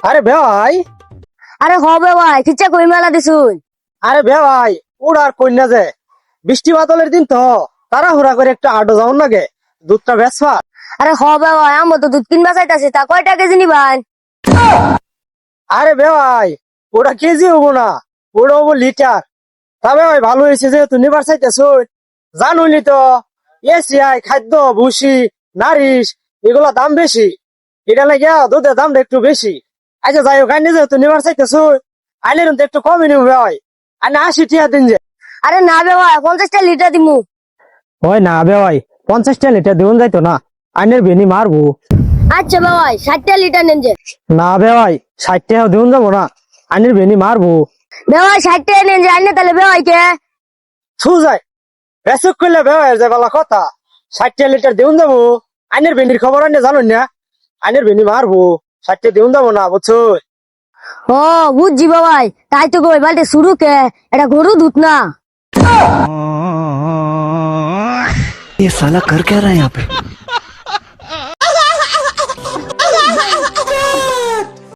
আরে ভাই। আরে হবে ভাই খিচা কই মেলা দিছুন। আরে ভাই উড়ার কন্যা যে। বৃষ্টি বাদলের দিন তো তারা হুরা করে একটা হাটও যাও নাগে দুধটা বেসবা আরে হবে ভাই আমার তো দুধ কিনবা চাইতাছি তা কয়টা কেজি নিবান? আরে ভাই ওটা কেজি হব না ওটা হব লিটার। তবে ভাই ভালো হয়েছে যেহেতু নিবার চাইতেছ জানুনি তো এসিআই খাদ্য ভুসি নারিশ এগুলো দাম বেশি। এটা লাগিয়া দুধের দামটা একটু বেশি। আচ্ছা যাই হোক আইনে যেহেতু নিবার চাইতেছ আইনের তো একটু কমই নিবে ভাই। আইনে আশি টিয়া দিন যে। আরে না বে ভাই পঞ্চাশটা লিটার দিমু। ওই না বে ভাই পঞ্চাশটা লিটার দিউন যাইতো না আইনের বেনি মারবো। আচ্ছা বে ভাই ষাটটা লিটার নেন যে। না বে ভাই ষাট টাকা দিউন যাব না আইনের বেনি মারবো। বে ভাই ষাটটা নেন যে আইনে তাহলে বে ভাই কে? ছু যায় বেসুক করলে বেওয়ার যে বলা কথা। ষাটটা লিটার দিউন যাব আইনের ভেন্ডির খবর আনে জানো না আইনের ভেন্ডি মারবো। ষাটটা দিউন যাবো না বুঝছো ও বুঝছি বে ভাই তাই তো কই বালতে শুরু কে এটা গরু দুধ না ये साला कर क्या रहा है यहाँ पे